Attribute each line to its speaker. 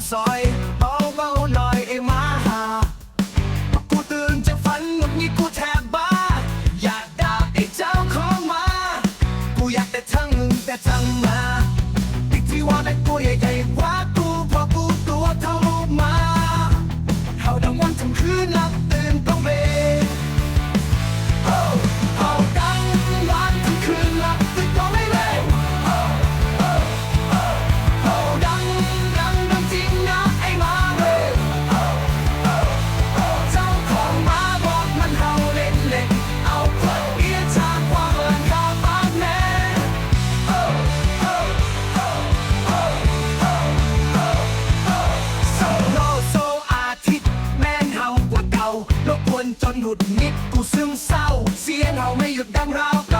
Speaker 1: soy. แล้วคนจนหุดนิดกูซึมเศร้า เสียงเห่าไม่หยุดดังราว